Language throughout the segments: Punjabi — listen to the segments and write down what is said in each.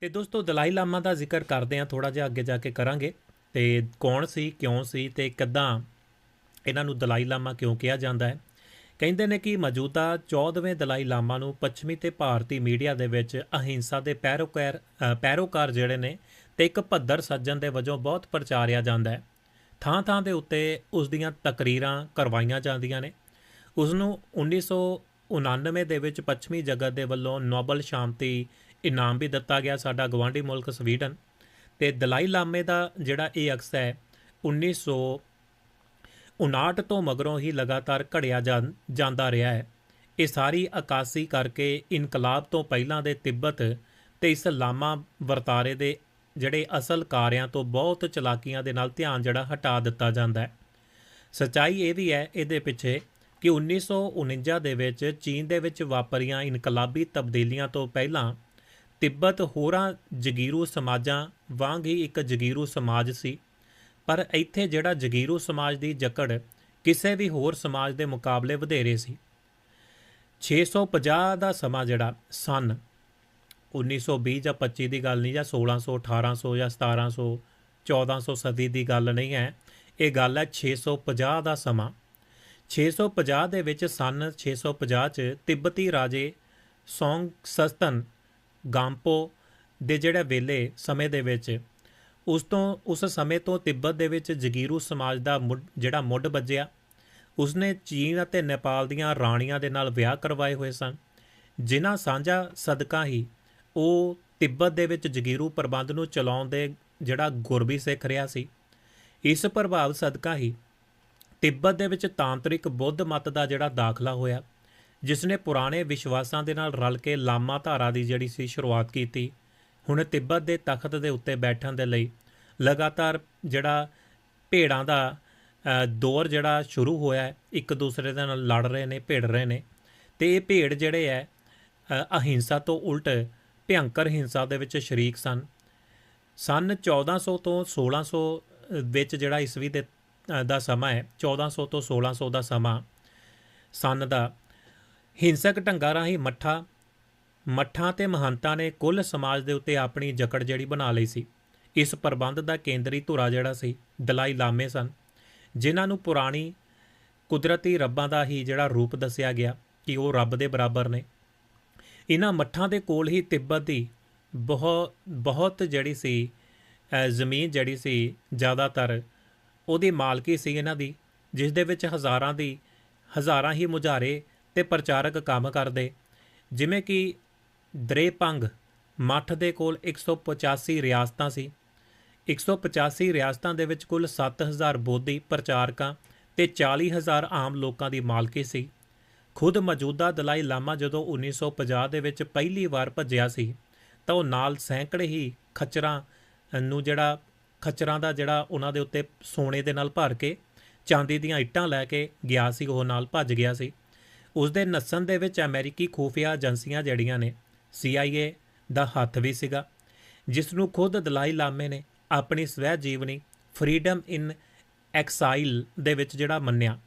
ਤੇ ਦੋਸਤੋ ਦਲਾਈ ਲਾਮਾ ਦਾ ਜ਼ਿਕਰ ਕਰਦੇ ਆ ਥੋੜਾ ਜਿਹਾ ਅੱਗੇ ਜਾ ਕੇ ਕਰਾਂਗੇ। ਤੇ ਕੌਣ ਸੀ ਕਿਉਂ ਸੀ ਤੇ ਕਿੱਦਾਂ ਇਹਨਾਂ ਨੂੰ ਦਲਾਈ ਲਾਮਾ ਕਿਉਂ ਕਿਹਾ ਜਾਂਦਾ ਹੈ? ਕਹਿੰਦੇ ਨੇ ਕਿ ਮੌਜੂਦਾ 14ਵੇਂ ਦਲਾਈ ਲਾਮਾ ਨੂੰ ਪੱਛਮੀ ਤੇ ਭਾਰਤੀ ਮੀਡੀਆ ਦੇ ਵਿੱਚ ਅਹਿੰਸਾ ਦੇ ਪੈਰੋਕਾਰ ਅ, ਪੈਰੋਕਾਰ ਜਿਹੜੇ ਨੇ ਤੇ ਇੱਕ ਭੱਦਰ ਸੱਜਣ ਦੇ ਵਜੋਂ ਬਹੁਤ ਪ੍ਰਚਾਰਿਆ ਜਾਂਦਾ ਹੈ। ਥਾਂ ਥਾਂ ਦੇ ਉੱਤੇ ਉਸ ਦੀਆਂ ਤਕਰੀਰਾਂ ਕਰਵਾਈਆਂ ਜਾਂਦੀਆਂ ਨੇ। ਉਸ ਨੂੰ 1999 ਦੇ ਵਿੱਚ ਪੱਛਮੀ ਜਗਤ ਦੇ ਵੱਲੋਂ ਨੋਬਲ ਸ਼ਾਂਤੀ ਇਨਾਮ ਵੀ ਦਿੱਤਾ ਗਿਆ ਸਾਡਾ ਗਵਾਂਢੀ ਮੁਲਕ ਸਵੀਡਨ ਤੇ ਦਲਾਈ ਲਾਮੇ ਦਾ ਜਿਹੜਾ ਇਹ ਅਕਸ ਹੈ 1959 ਤੋਂ ਮਗਰੋਂ ਹੀ ਲਗਾਤਾਰ ਘੜਿਆ ਜਾਂ- ਜਾਂਦਾ ਰਿਹਾ ਹੈ। ਇਹ ਸਾਰੀ ਅਕਾਸੀ ਕਰਕੇ ਇਨਕਲਾਬ ਤੋਂ ਪਹਿਲਾਂ ਦੇ ਤਿੱਬਤ ਤੇ ਇਸ ਲਾਮਾ ਵਰਤਾਰੇ ਦੇ ਜਿਹੜੇ ਅਸਲ ਕਾਰਿਆਂ ਤੋਂ ਬਹੁਤ ਚਲਾਕੀਆਂ ਦੇ ਨਾਲ ਧਿਆਨ ਜਿਹੜਾ ਹਟਾ ਦਿੱਤਾ ਜਾਂਦਾ ਹੈ। ਸਚਾਈ ਇਹ ਵੀ ਹੈ ਇਹਦੇ ਪਿੱਛੇ ਕਿ 1949 ਦੇ ਵਿੱਚ ਚੀਨ ਦੇ ਵਿੱਚ ਵਾਪਰੀਆਂ ਇਨਕਲਾਬੀ ਤਬਦੀਲੀਆਂ ਤੋਂ ਪਹਿਲਾਂ ਤਿੱਬਤ ਹੋਰਾਂ ਜਗੀਰੂ ਸਮਾਜਾਂ ਵਾਂਗ ਹੀ ਇੱਕ ਜਗੀਰੂ ਸਮਾਜ ਸੀ। ਪਰ ਇੱਥੇ ਜਿਹੜਾ ਜਗੀਰੂ ਸਮਾਜ ਦੀ ਜਕੜ ਕਿਸੇ ਵੀ ਹੋਰ ਸਮਾਜ ਦੇ ਮੁਕਾਬਲੇ ਵਧੇਰੇ ਸੀ। 650 ਦਾ ਸਮਾਂ ਜਿਹੜਾ ਸਨ 1920 ਜਾਂ 25 ਦੀ ਗੱਲ ਨਹੀਂ ਜਾਂ 1600 1800 ਜਾਂ 1700 1400 ਸਦੀ ਦੀ ਗੱਲ ਨਹੀਂ ਹੈ, ਇਹ ਗੱਲ ਹੈ 650 ਦਾ ਸਮਾਂ। 650 ਦੇ ਵਿੱਚ ਸਨ 650 ਚ ਤਿੱਬਤੀ ਰਾਜੇ ਸੌਂਗ ਸਸਤਨ ਗਾਂਪੋ ਦੇ ਜਿਹੜੇ ਵੇਲੇ ਸਮੇਂ ਦੇ ਵਿੱਚ, ਉਸ ਤੋਂ, ਉਸ ਸਮੇਂ ਤੋਂ ਤਿੱਬਤ ਦੇ ਵਿੱਚ ਜਗੀਰੂ ਸਮਾਜ ਦਾ ਮੁੱਢ- ਜਿਹੜਾ ਮੁੱਢ ਵੱਜਿਆ, ਉਸਨੇ ਚੀਨ ਅਤੇ ਨੇਪਾਲ ਦੀਆਂ ਰਾਣੀਆਂ ਦੇ ਨਾਲ ਵਿਆਹ ਕਰਵਾਏ ਹੋਏ ਸਨ। ਜਿਨ੍ਹਾਂ ਸਾਂਝਾ ਸਦਕਾ ਹੀ ਉਹ ਤਿੱਬਤ ਦੇ ਵਿੱਚ ਜਗੀਰੂ ਪ੍ਰਬੰਧ ਨੂੰ ਚਲਾਉਣ ਦੇ ਜਿਹੜਾ ਗੁਰਬੀ ਸਿੱਖ ਰਿਹਾ ਸੀ। ਇਸ ਪ੍ਰਭਾਵ ਸਦਕਾ ਹੀ ਤਿੱਬਤ ਦੇ ਵਿੱਚ ਤਾਂਤਰਿਕ ਬੁੱਧ ਮਤ ਦਾ ਜਿਹੜਾ ਦਾਖਲਾ ਹੋਇਆ। ਜਿਸ ਨੇ ਪੁਰਾਣੇ ਵਿਸ਼ਵਾਸਾਂ ਦੇ ਨਾਲ ਰਲ ਕੇ ਲਾਮਾ ਧਾਰਾ ਦੀ ਜਿਹੜੀ ਸੀ ਸ਼ੁਰੂਆਤ ਕੀਤੀ, ਹੁਣ ਤਿੱਬਤ ਦੇ ਤਖਤ ਦੇ ਉੱਤੇ ਬੈਠਣ ਦੇ ਲਈ ਲਗਾਤਾਰ ਜਿਹੜਾ ਭੇੜਾਂ ਦਾ ਦੌਰ ਜਿਹੜਾ ਸ਼ੁਰੂ ਹੋਇਆ ਹੈ, ਇੱਕ ਦੂਸਰੇ ਦੇ ਨਾਲ ਲੜ ਰਹੇ ਨੇ ਭਿੜ ਰਹੇ ਨੇ, ਤੇ ਇਹ ਭੇੜ ਜਿਹੜੇ ਹੈ ਅਹਿੰਸਾ ਤੋਂ ਉਲਟ ਭਿਅੰਕਰ ਹਿੰਸਾ ਦੇ ਵਿੱਚ ਸ਼ਰੀਕ ਸਨ। ਸਨ 1400 ਤੋਂ 1600 ਵਿੱਚ ਜਿਹੜਾ ਈਸਵੀ ਦੇ ਦਾ ਸਮਾਂ ਹੈ 1400 ਤੋਂ 1600 ਦਾ ਸਮਾਂ ਸਨ ਦਾ ਹਿੰਸਕ ਢੰਗਾਂ ਰਾਹੀਂ ਮੱਠਾ, ਮੱਠਾਂ ਤੇ ਮਹੰਤਾਂ ਨੇ ਕੁੱਲ ਸਮਾਜ ਦੇ ਉੱਤੇ ਆਪਣੀ ਜਕੜ ਜਿਹੜੀ ਬਣਾ ਲਈ ਸੀ। ਇਸ ਪ੍ਰਬੰਧ ਦਾ ਕੇਂਦਰੀ ਧੁਰਾ ਜਿਹੜਾ ਸੀ, ਦਲਾਈ ਲਾਮੇ ਸਨ, ਜਿਨ੍ਹਾਂ ਨੂੰ ਪੁਰਾਣੀ ਕੁਦਰਤੀ ਰੱਬਾਂ ਦਾ ਹੀ ਜਿਹੜਾ ਰੂਪ ਦੱਸਿਆ ਗਿਆ ਕਿ ਉਹ ਰੱਬ ਦੇ ਬਰਾਬਰ ਨੇ। ਇਹਨਾਂ ਮੱਠਾਂ ਦੇ ਕੋਲ ਹੀ ਤਿੱਬਤ ਦੀ ਬਹੁਤ ਬਹੁਤ ਜਿਹੜੀ ਸੀ ਜ਼ਮੀਨ ਜਿਹੜੀ ਸੀ, ਜ਼ਿਆਦਾਤਰ ਉਹਦੀ ਮਾਲਕੀ ਸੀ ਇਹਨਾਂ ਦੀ, ਜਿਸ ਦੇ ਵਿੱਚ ਹਜ਼ਾਰਾਂ ਦੀ, ਹਜ਼ਾਰਾਂ ਹੀ ਮੁਜਾਰੇ ਤੇ ਪ੍ਰਚਾਰਕ ਕੰਮ ਕਰਦੇ। ਜਿਵੇਂ ਕਿ ਦਰੇਪੰਗ ਮੱਠ ਦੇ ਕੋਲ 185 ਰਿਆਸਤਾਂ ਸੀ। 185 ਰਿਆਸਤਾਂ ਦੇ ਵਿੱਚ ਕੁੱਲ 7000 ਬੋਧੀ ਪ੍ਰਚਾਰਕਾਂ ਤੇ 40000 ਆਮ ਲੋਕਾਂ ਦੀ ਮਾਲਕੀ ਸੀ। ਖੁਦ ਮੌਜੂਦਾ ਦਲਾਈ ਲਾਮਾ ਜਦੋਂ 1950 ਦੇ ਵਿੱਚ ਪਹਿਲੀ ਵਾਰ ਭੱਜਿਆ ਸੀ, ਤਾਂ ਉਹ ਨਾਲ ਸੈਂਕੜੇ ਹੀ ਖੱਚਰਾਂ ਨੂੰ ਜਿਹੜਾ, ਖੱਚਰਾਂ ਦਾ ਜਿਹੜਾ ਉਹਨਾਂ ਦੇ ਉੱਤੇ ਸੋਨੇ ਦੇ ਨਾਲ ਭਰ ਕੇ ਚਾਂਦੀ ਦੀਆਂ ਇੱਟਾਂ ਲੈ ਕੇ ਗਿਆ ਸੀ, ਉਹ ਨਾਲ ਭੱਜ ਗਿਆ ਸੀ। ਉਸ ਦੇ ਨੱਸਣ ਦੇ ਵਿੱਚ ਅਮਰੀਕੀ ਖੂਫੀਆ ਏਜੰਸੀਆਂ ਜਿਹੜੀਆਂ ਨੇ CIA ਦਾ ਹੱਥ ਵੀ ਸੀਗਾ ਜਿਸ ਨੂੰ ਖੁਦ ਦਲਾਈ ਲਾਮੇ ਨੇ ਆਪਣੀ ਸਵੈ ਜੀਵਨੀ ਫਰੀडम ਇਨ ਐਕਸਾਈਲ ਦੇ ਵਿੱਚ ਜਿਹੜਾ ਮੰਨਿਆ।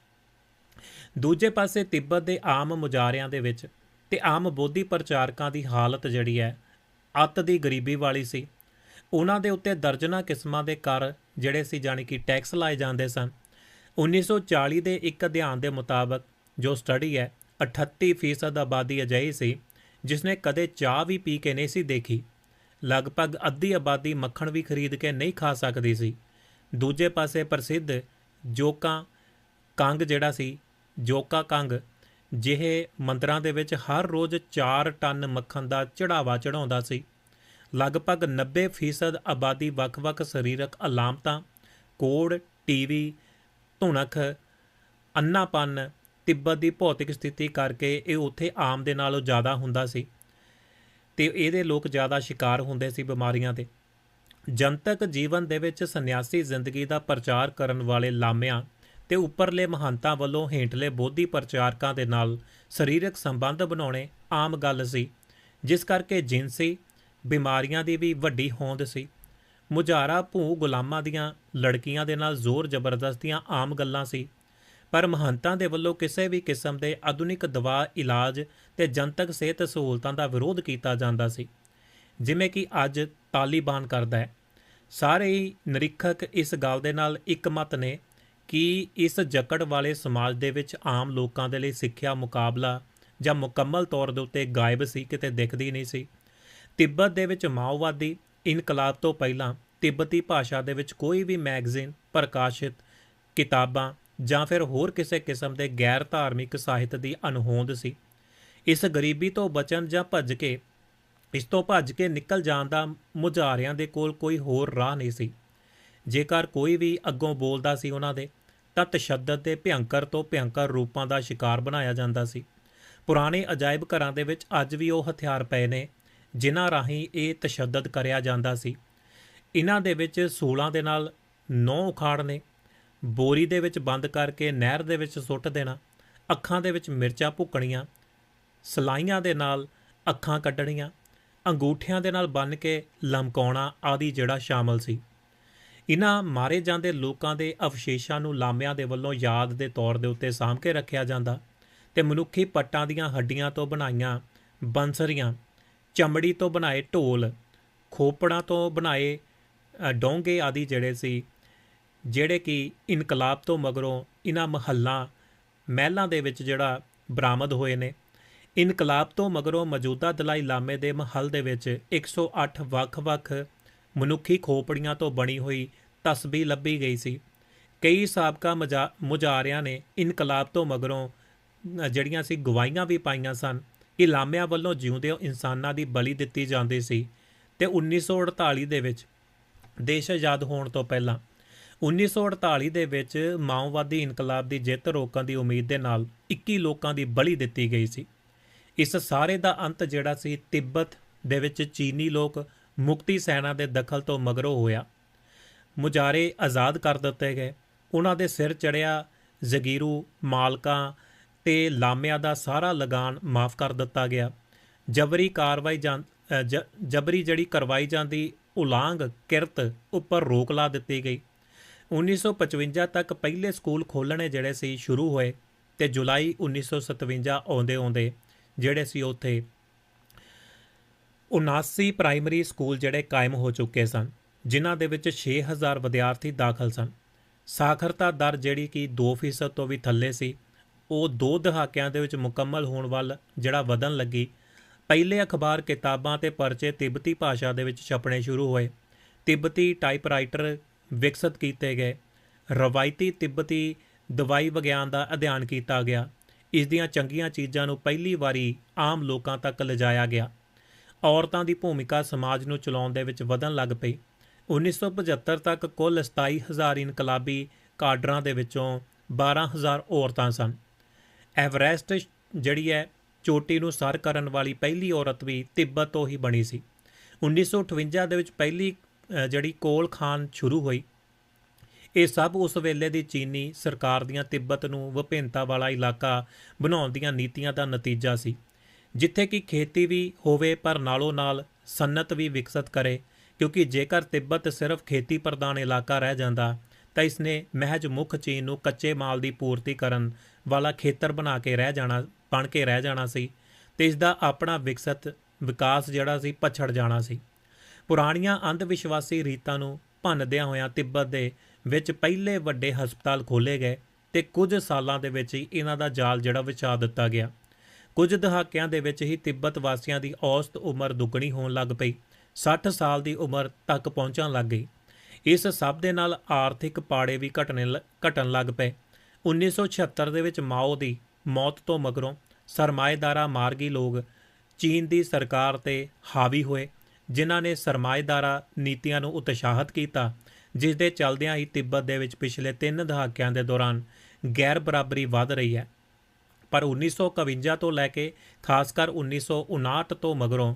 ਦੂਜੇ ਪਾਸੇ ਤਿੱਬਤ ਦੇ ਆਮ ਮੁਜਾਰਿਆਂ ਦੇ ਵਿੱਚ ਤੇ ਆਮ ਬੋਧੀ ਪ੍ਰਚਾਰਕਾਂ ਦੀ ਹਾਲਤ ਜਿਹੜੀ ਹੈ, ਅੱਤ ਦੀ ਗਰੀਬੀ ਵਾਲੀ ਸੀ। ਉਹਨਾਂ ਦੇ ਉੱਤੇ ਦਰਜਨਾ ਕਿਸਮਾਂ ਦੇ ਕਰ ਜਿਹੜੇ ਸੀ, ਜਾਣੀ ਕਿ ਟੈਕਸ ਲਾਏ ਜਾਂਦੇ ਸਨ। 1940 ਦੇ ਇੱਕ ਅਧਿਐਨ ਦੇ ਮੁਤਾਬਕ ਜੋ ਸਟੱਡੀ ਹੈ 38% ਆਬਾਦੀ ਅਜਿਹੀ ਸੀ, ਜਿਸਨੇ ਕਦੇ ਚਾਹ ਵੀ ਪੀ ਕੇ ਨਹੀਂ ਸੀ ਦੇਖੀ। ਲਗਭਗ ਅੱਧੀ ਆਬਾਦੀ ਮੱਖਣ ਵੀ ਖਰੀਦ ਕੇ ਨਹੀਂ ਖਾ ਸਕਦੀ ਸੀ। ਦੂਜੇ ਪਾਸੇ ਪ੍ਰਸਿੱਧ ਜੋਕਾਂ ਕੰਗ ਜਿਹੜਾ ਸੀ, ਜੋਕਾ ਕੰਗ, ਜਿਹੇ ਮੰਦਰਾਂ ਦੇ ਵਿੱਚ ਹਰ ਰੋਜ਼ 4 ਟਨ ਮੱਖਣ ਦਾ ਚੜਾਵਾ ਚੜਾਉਂਦਾ ਸੀ। ਲਗਭਗ 90% ਆਬਾਦੀ ਵੱਖ-ਵੱਖ ਸਰੀਰਕ ਅਲਾਮਤਾਂ, ਕੋੜ, ਟੀਵੀ ਧੁਨਖ ਅੰਨਾਪਨ ਤਿੱਬਤ ਦੀ ਭੌਤਿਕ ਸਥਿਤੀ ਕਰਕੇ ਇਹ ਉੱਥੇ ਆਮ ਦੇ ਨਾਲੋਂ ਜ਼ਿਆਦਾ ਹੁੰਦਾ ਸੀ ਤੇ ਇਹਦੇ ਲੋਕ ਜ਼ਿਆਦਾ ਸ਼ਿਕਾਰ ਹੁੰਦੇ ਸੀ ਬਿਮਾਰੀਆਂ ਦੇ ਜਨਤਕ ਜੀਵਨ ਦੇ ਵਿੱਚ ਸੰਨਿਆਸੀ ਜ਼ਿੰਦਗੀ ਦਾ ਪ੍ਰਚਾਰ ਕਰਨ ਵਾਲੇ ਲਾਮਿਆਂ ਤੇ ਉੱਪਰਲੇ ਮਹੰਤਾਂ ਵੱਲੋਂ ਹੇਠਲੇ ਬੋਧੀ ਪ੍ਰਚਾਰਕਾਂ ਦੇ ਨਾਲ ਸਰੀਰਕ ਸੰਬੰਧ ਬਣਾਉਣੇ ਆਮ ਗੱਲ ਸੀ, ਜਿਸ ਕਰਕੇ ਜਿਨਸੀ ਬਿਮਾਰੀਆਂ ਦੀ ਵੀ ਵੱਡੀ ਹੋਂਦ ਸੀ। ਮੁਜਾਰਾ ਭੂ ਗੁਲਾਮਾਂ ਦੀਆਂ ਲੜਕੀਆਂ ਦੇ ਨਾਲ ਜ਼ੋਰ ਜ਼ਬਰਦਸਤੀਆਂ ਆਮ ਗੱਲਾਂ ਸੀ। ਪਰ ਮਹੰਤਾਂ ਦੇ ਵੱਲੋਂ ਕਿਸੇ ਵੀ ਕਿਸਮ ਦੇ ਆਧੁਨਿਕ ਦਵਾ, ਇਲਾਜ ਤੇ ਜਨਤਕ ਸਿਹਤ ਸਹੂਲਤਾਂ ਦਾ ਵਿਰੋਧ ਕੀਤਾ ਜਾਂਦਾ ਸੀ। ਜਿਵੇਂ ਕਿ ਅੱਜ ਤਾਲਿਬਾਨ ਕਰਦਾ ਹੈ। ਸਾਰੇ ਹੀ ਨਿਰੀਖਕ ਇਸ ਗੱਲ ਦੇ ਨਾਲ ਇੱਕਮਤ ਨੇ ਕਿ ਇਸ ਜਕੜ ਵਾਲੇ ਸਮਾਜ ਦੇ ਵਿੱਚ ਆਮ ਲੋਕਾਂ ਦੇ ਲਈ ਸਿੱਖਿਆ ਮੁਕਾਬਲਾ ਜਾਂ ਮੁਕੰਮਲ ਤੌਰ ਦੇ ਉੱਤੇ ਗਾਇਬ ਸੀ, ਕਿਤੇ ਦਿਖਦੀ ਨਹੀਂ ਸੀ। ਤਿੱਬਤ ਦੇ ਵਿੱਚ ਮਾਓਵਾਦੀ ਇਨਕਲਾਬ ਤੋਂ ਪਹਿਲਾਂ ਤਿੱਬਤੀ ਭਾਸ਼ਾ ਦੇ ਵਿੱਚ ਕੋਈ ਵੀ ਮੈਗਜ਼ੀਨ, ਪ੍ਰਕਾਸ਼ਿਤ ਕਿਤਾਬਾਂ ਜਾਂ ਫਿਰ ਹੋਰ ਕਿਸੇ ਕਿਸਮ ਦੇ ਗੈਰ ਧਾਰਮਿਕ ਸਾਹਿਤ ਦੀ ਅਣਹੋਂਦ ਸੀ। ਇਸ ਗਰੀਬੀ ਤੋਂ ਬਚਣ ਜਾਂ ਭੱਜ ਕੇ, ਇਸ ਤੋਂ ਭੱਜ ਕੇ ਨਿਕਲ ਜਾਣ ਦਾ ਮੁਜਾਰਿਆਂ ਦੇ ਕੋਲ ਕੋਈ ਹੋਰ ਰਾਹ ਨਹੀਂ ਸੀ। ਜੇਕਰ ਕੋਈ ਵੀ ਅੱਗੋਂ ਬੋਲਦਾ ਸੀ ਉਹਨਾਂ ਦੇ, ਤਾਂ ਤਸ਼ੱਦਦ ਦੇ ਭਿਅੰਕਰ ਤੋਂ ਭਿਅੰਕਰ ਰੂਪਾਂ ਦਾ ਸ਼ਿਕਾਰ ਬਣਾਇਆ ਜਾਂਦਾ ਸੀ। ਪੁਰਾਣੇ ਅਜਾਇਬ ਘਰਾਂ ਦੇ ਵਿੱਚ ਅੱਜ ਵੀ ਉਹ ਹਥਿਆਰ ਪਏ ਨੇ, ਜਿਨ੍ਹਾਂ ਰਾਹੀਂ ਇਹ ਤਸ਼ੱਦਦ ਕਰਿਆ ਜਾਂਦਾ ਸੀ। ਇਹਨਾਂ ਦੇ ਵਿੱਚ ਸੂਲਾਂ ਦੇ ਨਾਲ ਨੌ ਉਖਾੜਨੇ ਬੋਰੀ ਦੇ ਵਿੱਚ ਬੰਦ ਕਰਕੇ ਨਹਿਰ ਦੇ ਵਿੱਚ ਸੁੱਟ ਦੇਣਾ, ਅੱਖਾਂ ਦੇ ਵਿੱਚ ਮਿਰਚਾਂ ਭੁੱਕਣੀਆਂ, ਸਲਾਈਆਂ ਦੇ ਨਾਲ ਅੱਖਾਂ ਕੱਢਣੀਆਂ, ਅੰਗੂਠਿਆਂ ਦੇ ਨਾਲ ਬੰਨ ਕੇ ਲਮਕਾਉਣਾ ਆਦਿ ਜਿਹੜਾ ਸ਼ਾਮਲ ਸੀ। ਇਹਨਾਂ ਮਾਰੇ ਜਾਂਦੇ ਲੋਕਾਂ ਦੇ ਅਵਸ਼ੇਸ਼ਾਂ ਨੂੰ ਲਾਮਿਆਂ ਦੇ ਵੱਲੋਂ ਯਾਦ ਦੇ ਤੌਰ ਦੇ ਉੱਤੇ ਸਾਂਭ ਕੇ ਰੱਖਿਆ ਜਾਂਦਾ ਤੇ ਮਨੁੱਖੀ ਪੱਟਾਂ ਦੀਆਂ ਹੱਡੀਆਂ ਤੋਂ ਬਣਾਈਆਂ ਬੰਸਰੀਆਂ, ਚਮੜੀ ਤੋਂ ਬਣਾਏ ਢੋਲ, ਖੋਪੜਾਂ ਤੋਂ ਬਣਾਏ ਡੋਂਗੇ ਆਦਿ ਜਿਹੜੇ ਸੀ ਜਿਹੜੇ ਕਿ ਇਨਕਲਾਬ ਤੋਂ ਮਗਰੋਂ ਇਹਨਾਂ ਮਹੱਲਾਂ, ਮਹਿਲਾਂ ਦੇ ਵਿੱਚ ਜਿਹੜਾ ਬਰਾਮਦ ਹੋਏ ਨੇ। ਇਨਕਲਾਬ ਤੋਂ ਮਗਰੋਂ ਮੌਜੂਦਾ ਦਲਾਈ ਲਾਮੇ ਦੇ ਮਹੱਲ ਦੇ ਵਿੱਚ 108 ਵੱਖ-ਵੱਖ ਮਨੁੱਖੀ ਖੋਪੜੀਆਂ ਤੋਂ ਬਣੀ ਹੋਈ ਤਸਬੀਹ ਲੱਭੀ ਗਈ ਸੀ। ਕਈ ਸਾਬਕਾ ਮਜਾ- ਮੁਜਾਰਿਆਂ ਨੇ ਇਨਕਲਾਬ ਤੋਂ ਮਗਰੋਂ ਜਿਹੜੀਆਂ ਸੀ ਗਵਾਹੀਆਂ ਵੀ ਪਾਈਆਂ ਸਨ। ਇਲਾਮਿਆਂ ਵੱਲੋਂ ਜਿਉਂਦੇ ਇਨਸਾਨਾਂ ਦੀ ਬਲੀ ਦਿੱਤੀ ਜਾਂਦੀ ਸੀ ਤੇ 1948 ਦੇ ਵਿੱਚ ਦੇਸ਼ ਆਜ਼ਾਦ ਹੋਣ ਤੋਂ ਪਹਿਲਾਂ 1948 ਦੇ ਵਿੱਚ ਮਾਓਵਾਦੀ ਇਨਕਲਾਬ ਦੀ ਜਿੱਤ ਰੋਕਣ ਦੀ ਉਮੀਦ ਦੇ ਨਾਲ 21 ਲੋਕਾਂ ਦੀ ਬਲੀ ਦਿੱਤੀ ਗਈ ਸੀ। ਇਸ ਸਾਰੇ ਦਾ ਅੰਤ ਜਿਹੜਾ ਸੀ ਤਿੱਬਤ ਦੇ ਵਿੱਚ ਚੀਨੀ ਲੋਕ ਮੁਕਤੀ ਸੈਨਾ ਦੇ ਦਖਲ ਤੋਂ ਮਗਰੋਂ ਹੋਇਆ। ਮੁਜਾਰੇ ਆਜ਼ਾਦ ਕਰ ਦਿੱਤੇ ਗਏ। ਉਹਨਾਂ ਦੇ ਸਿਰ ਚੜਿਆ ਜ਼ਗੀਰੂ, ਮਾਲਕਾਂ ਤੇ ਲਾਮਿਆਂ ਦਾ ਸਾਰਾ ਲਗਾਨ ਮਾਫ ਕਰ ਦਿੱਤਾ ਗਿਆ। ਜਬਰੀ ਕਾਰਵਾਈ ਜਾਂ ਜਬਰੀ ਜਿਹੜੀ ਕਰਵਾਈ ਜਾਂਦੀ ਉਲਾਂਘ ਕਿਰਤ ਉੱਪਰ ਰੋਕ ਲਾ ਦਿੱਤੀ ਗਈ। 1955 ਤੱਕ ਪਹਿਲੇ ਸਕੂਲ ਖੋਲਣੇ ਜਿਹੜੇ ਸੀ ਸ਼ੁਰੂ ਹੋਏ ਤੇ ਜੁਲਾਈ 1957 ਆਉਂਦੇ ਆਉਂਦੇ ਜਿਹੜੇ ਸੀ ਉੱਥੇ 79 ਪ੍ਰਾਇਮਰੀ ਸਕੂਲ ਜਿਹੜੇ ਕਾਇਮ ਹੋ ਚੁੱਕੇ ਸਨ, ਜਿਨ੍ਹਾਂ ਦੇ ਵਿੱਚ 6000 ਵਿਦਿਆਰਥੀ ਦਾਖਲ ਸਨ। ਸਾਖਰਤਾ ਦਰ ਜਿਹੜੀ ਕਿ 2% ਤੋਂ ਵੀ ਥੱਲੇ ਸੀ, ਉਹ ਦੋ ਦਹਾਕਿਆਂ ਦੇ ਵਿੱਚ ਮੁਕੰਮਲ ਹੋਣ ਵੱਲ ਜਿਹੜਾ ਵਧਣ ਲੱਗੀ। ਪਹਿਲੇ ਅਖਬਾਰ ਕਿਤਾਬਾਂ ਤੇ ਪਰਚੇ ਤਿੱਬਤੀ ਭਾਸ਼ਾ ਦੇ ਵਿੱਚ ਛਪਣੇ ਸ਼ੁਰੂ ਹੋਏ। ਤਿੱਬਤੀ ਟਾਈਪਰਾਈਟਰ ਵਿਕਸਿਤ ਕੀਤੇ ਗਏ। ਰਵਾਇਤੀ ਤਿੱਬਤੀ ਦਵਾਈ ਵਿਗਿਆਨ ਦਾ ਅਧਿਐਨ ਕੀਤਾ ਗਿਆ। ਇਸ ਦੀਆਂ ਚੰਗੀਆਂ ਚੀਜ਼ਾਂ ਨੂੰ ਪਹਿਲੀ ਵਾਰੀ ਆਮ ਲੋਕਾਂ ਤੱਕ ਲਿਜਾਇਆ ਗਿਆ। ਔਰਤਾਂ ਦੀ ਭੂਮਿਕਾ ਸਮਾਜ ਨੂੰ ਚਲਾਉਣ ਦੇ ਵਿੱਚ ਵਧਣ ਲੱਗ ਪਈ। 1975 ਤੱਕ ਕੁੱਲ 27000 ਇਨਕਲਾਬੀ ਕਾਡਰਾਂ ਦੇ ਵਿੱਚੋਂ 12000 ਔਰਤਾਂ ਸਨ। ਐਵਰੈਸਟ ਜਿਹੜੀ ਹੈ, ਚੋਟੀ ਨੂੰ ਸਰ ਕਰਨ ਵਾਲੀ ਪਹਿਲੀ ਔਰਤ ਵੀ ਤਿੱਬਤ ਤੋਂ ਹੀ ਬਣੀ ਸੀ। 1958 ਦੇ ਵਿੱਚ ਪਹਿਲੀ ਜਿਹੜੀ ਕੋਲ ਖਾਨ ਸ਼ੁਰੂ ਹੋਈ, ਇਹ ਸਭ ਉਸ ਵੇਲੇ ਦੀ ਚੀਨੀ ਸਰਕਾਰ ਦੀਆਂ ਤਿੱਬਤ ਨੂੰ ਵਿਭਿੰਨਤਾ ਵਾਲਾ ਇਲਾਕਾ ਬਣਾਉਣ ਦੀਆਂ ਨੀਤੀਆਂ ਦਾ ਨਤੀਜਾ ਸੀ, ਜਿੱਥੇ ਕਿ ਖੇਤੀ ਵੀ ਹੋਵੇ ਪਰ ਨਾਲੋਂ ਨਾਲ ਸਨਅਤ ਵੀ ਵਿਕਸਿਤ ਕਰੇ, ਕਿਉਂਕਿ ਜੇਕਰ ਤਿੱਬਤ ਸਿਰਫ ਖੇਤੀ ਪ੍ਰਧਾਨ ਇਲਾਕਾ ਰਹਿ ਜਾਂਦਾ, ਤਾਂ ਇਸ ਨੇ ਮਹਿਜ ਮੁੱਖ ਚੀਨ ਨੂੰ ਕੱਚੇ ਮਾਲ ਦੀ ਪੂਰਤੀ ਕਰਨ ਵਾਲਾ ਖੇਤਰ ਬਣਾ ਕੇ ਰਹਿ ਜਾਣਾ, ਬਣ ਕੇ ਰਹਿ ਜਾਣਾ ਸੀ, ਤੇ ਇਸ ਦਾ ਆਪਣਾ ਵਿਕਸਿਤ ਵਿਕਾਸ ਜਿਹੜਾ ਸੀ, ਪਛੜ ਜਾਣਾ ਸੀ। ਪੁਰਾਣੀਆਂ ਅੰਧ ਵਿਸ਼ਵਾਸੀ ਰੀਤਾਂ ਨੂੰ ਭੰਨਦਿਆਂ ਹੋਇਆਂ ਤਿੱਬਤ ਦੇ ਵਿੱਚ ਪਹਿਲੇ ਵੱਡੇ ਹਸਪਤਾਲ ਖੋਲੇ ਗਏ ਤੇ ਕੁਝ ਸਾਲਾਂ ਦੇ ਵਿੱਚ ਹੀ ਇਹਨਾਂ ਦਾ ਜਾਲ ਜਿਹੜਾ ਵਿਛਾ ਦਿੱਤਾ ਗਿਆ। ਕੁਝ ਦਹਾਕਿਆਂ ਦੇ ਵਿੱਚ ਹੀ ਤਿੱਬਤ ਵਾਸੀਆਂ ਦੀ ਔਸਤ ਉਮਰ ਦੁੱਗਣੀ ਹੋਣ ਲੱਗ ਪਈ। 60 ਸਾਲ ਦੀ ਉਮਰ ਤੱਕ ਪਹੁੰਚਣ ਲੱਗ ਗਈ। ਇਸ ਸਭ ਦੇ ਨਾਲ ਆਰਥਿਕ ਪਾੜੇ ਵੀ ਘਟਣੇ ਲ- ਘਟਣ ਲੱਗ ਪਏ। 1976 ਦੇ ਵਿੱਚ ਮਾਓ ਦੀ ਮੌਤ ਤੋਂ ਮਗਰੋਂ ਸਰਮਾਏਦਾਰਾ ਮਾਰਗੀ ਲੋਕ ਚੀਨ ਦੀ ਸਰਕਾਰ ਤੇ ਹਾਵੀ ਹੋਏ। ਜਿਨ੍ਹਾਂ ਨੇ ਸਰਮਾਏਦਾਰਾ ਨੀਤੀਆਂ ਨੂੰ ਉਤਸ਼ਾਹਿਤ ਕੀਤਾ ਜਿਸ ਦੇ ਚੱਲਦਿਆਂ ਹੀ ਤਿੱਬਤ ਦੇ ਵਿੱਚ ਪਿਛਲੇ 3 ਦਹਾਕਿਆਂ ਦੇ ਦੌਰਾਨ ਗੈਰ ਬਰਾਬਰੀ ਵੱਧ ਰਹੀ ਹੈ। ਪਰ 1951 ਤੋਂ ਲੈ ਕੇ ਖਾਸ ਕਰ 1959 ਤੋਂ ਮਗਰੋਂ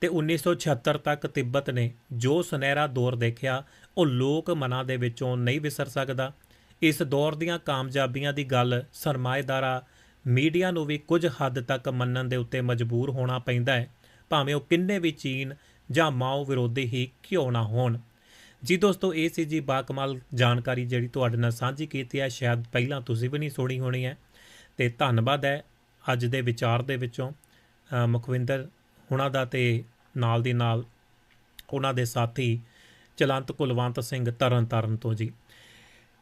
ਤੇ 1976 ਤੱਕ ਤਿੱਬਤ ਨੇ ਜੋ ਸੁਨਹਿਰਾ ਦੌਰ ਦੇਖਿਆ, ਉਹ ਲੋਕ ਮਨਾਂ ਦੇ ਵਿੱਚੋਂ ਨਹੀਂ ਵਿਸਰ ਸਕਦਾ। ਇਸ ਦੌਰ ਦੀਆਂ ਕਾਮਯਾਬੀਆਂ ਦੀ ਗੱਲ ਸਰਮਾਏਦਾਰਾ ਮੀਡੀਆ ਨੂੰ ਵੀ ਕੁਝ ਹੱਦ ਤੱਕ ਮੰਨਣ ਦੇ ਉੱਤੇ ਮਜਬੂਰ ਹੋਣਾ ਪੈਂਦਾ ਹੈ। ਭਾਵੇਂ ਉਹ ਕਿੰਨੇ ਵੀ ਚੀਨ ਜਾਂ ਮਾਓ ਵਿਰੋਧੀ ਹੀ ਕਿਉਂ ਨਾ ਹੋਣ? ਜੀ ਦੋਸਤੋ, ਇਹ ਸੀ ਜੀ ਬਾਕਮਾਲ ਜਾਣਕਾਰੀ ਜਿਹੜੀ ਤੁਹਾਡੇ ਨਾਲ ਸਾਂਝੀ ਕੀਤੀ ਹੈ। ਸ਼ਾਇਦ ਪਹਿਲਾਂ ਤੁਸੀਂ ਵੀ ਨਹੀਂ ਸੁਣੀ ਹੋਣੀ ਹੈ। ਤੇ ਧੰਨਵਾਦ ਹੈ ਅੱਜ ਦੇ ਵਿਚਾਰ ਦੇ ਵਿੱਚੋਂ। ਮੁਖਵਿੰਦਰ ਹੁਣਾਂ ਦਾ ਤੇ ਨਾਲ ਦੀ ਨਾਲ ਉਹਨਾਂ ਦੇ ਸਾਥੀ ਚਲੰਤ ਕੁਲਵੰਤ ਸਿੰਘ ਤਰਨਤਾਰਨ ਤੋਂ ਜੀ।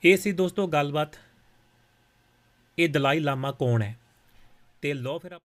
ਇਹ ਸੀ ਦੋਸਤੋ, ਗੱਲਬਾਤ। ਇਹ ਦਲਾਈ ਲਾਮਾ ਕੌਣ ਹੈ? ਤੇ ਲੋ ਫਿਰ ਆਪ-